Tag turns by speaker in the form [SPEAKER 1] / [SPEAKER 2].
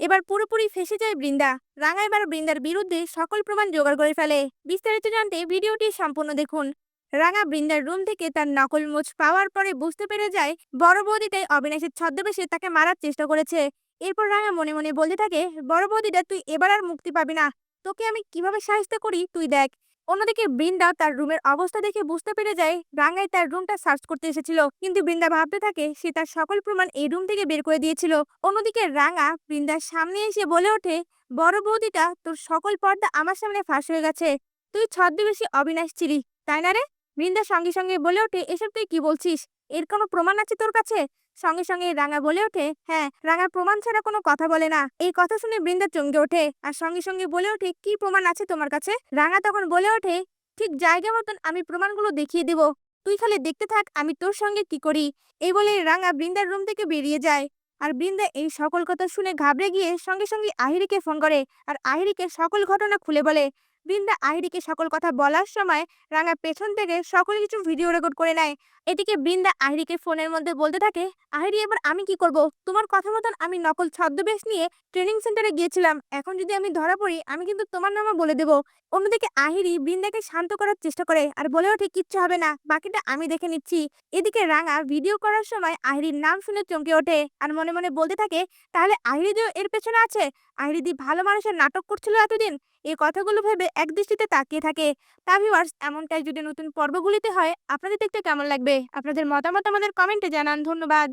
[SPEAKER 1] এবার পুরোপুরি ফেসে যায় বৃন্দা। রাঙা এবার বৃন্দার বিরুদ্ধে সকল প্রমাণ জোগাড় করে ফেলে। বিস্তারিত জানতে ভিডিওটি সম্পূর্ণ দেখুন। রাঙা বৃন্দার রুম থেকে তার নকল মুচ পাওয়ার পরে বুঝতে পেরে যায়, বড় বৌদিটাই অবিনাশের ছদ্মবেশে তাকে মারার চেষ্টা করেছে। এরপর রাঙা মনে মনে বলতে থাকে, বড় বৌদিটা, তুই এবার আর মুক্তি পাবি না। তোকে আমি কীভাবে সাহায্য করি, তুই দেখ। অন্যদিকে বৃন্দা তার রুমের অবস্থা দেখে বুঝতে পেরে যায় রাঙ্গাই তার রুমটা সার্চ করতে এসেছিল। কিন্তু বৃন্দা ভাবতে থাকে, সে তার সকল প্রমাণ এই রুম থেকে বের করে দিয়েছিল। অন্যদিকে রাঙা বৃন্দার সামনে এসে বলে ওঠে, বড় বৌদিটা, তোর সকল পর্দা আমার সামনে ফাঁস হয়ে গেছে। তুই ছদ্মবেশী অবিনাশ ছিলি, তাই না রে? বৃন্দা সঙ্গে সঙ্গে বলে ওঠে, এসব তুই কি বলছিস? এর কোনো প্রমাণ আছে তোর কাছে? সঙ্গে সঙ্গে রাঙা বলে ওঠে হ্যাঁ রাঙা প্রমাণ ছাড়া কোনো কথা বলে না। এই কথা শুনে বৃন্দা চমকে ওঠে আর সঙ্গে সঙ্গে বলে ওঠে, কি প্রমাণ আছে তোমার কাছে? রাঙা তখন বলে ওঠে, ঠিক জায়গা মতন আমি প্রমাণগুলো দেখিয়ে দেব। তুই খালি দেখতে থাক আমি তোর সঙ্গে কি করি? এই বলে রাঙা বৃন্দার রুম থেকে বেরিয়ে যায় আর বৃন্দা এই সকল কথা শুনে ঘাবড়ে গিয়ে সঙ্গে সঙ্গে আহিরিকে ফোন করে আর আহিরিকে সকল ঘটনা খুলে বলে বৃন্দা আহিরিকে সকল কথা বলার সময় রাঙা পেছন থেকে সকল কিছু ভিডিও রেকর্ড করে নেয়। এদিকে বৃন্দা আহিরিকে ফোনের মধ্যে বলতে থাকে আহিরি এবার আমি কি করব? তোমার কথা মতন আমি নকল ছদ্মবেশ নিয়ে ট্রেনিং সেন্টারে গিয়েছিলাম। এখন যদি আমি ধরা পড়ি, আমি কিন্তু তোমার নামও বলে দেব। অন্যদিকে আহিরি বৃন্দাকে শান্ত করার চেষ্টা করে আর বলে ওঠে, কিচ্ছু হবে না, বাকিটা আমি দেখে নিচ্ছি। এদিকে রাঙা ভিডিও করার সময় আহিরির নাম শুনে চমকে ওঠে আর মনে মনে বলতে থাকে, তাহলে আহিরিদিও এর পেছনে আছে? আহিরিদি ভালো মানুষের নাটক করছিল এতদিন। এই কথাগুলো ভেবে একদৃষ্টিতে তাকিয়ে থাকে। তা ভিউয়ার্স, এমনটাই যদি নতুন পর্বগুলিতে হয়, আপনাদের দেখতে কেমন লাগবে? আপনাদের মতামত আমাদের কমেন্টে জানান। ধন্যবাদ।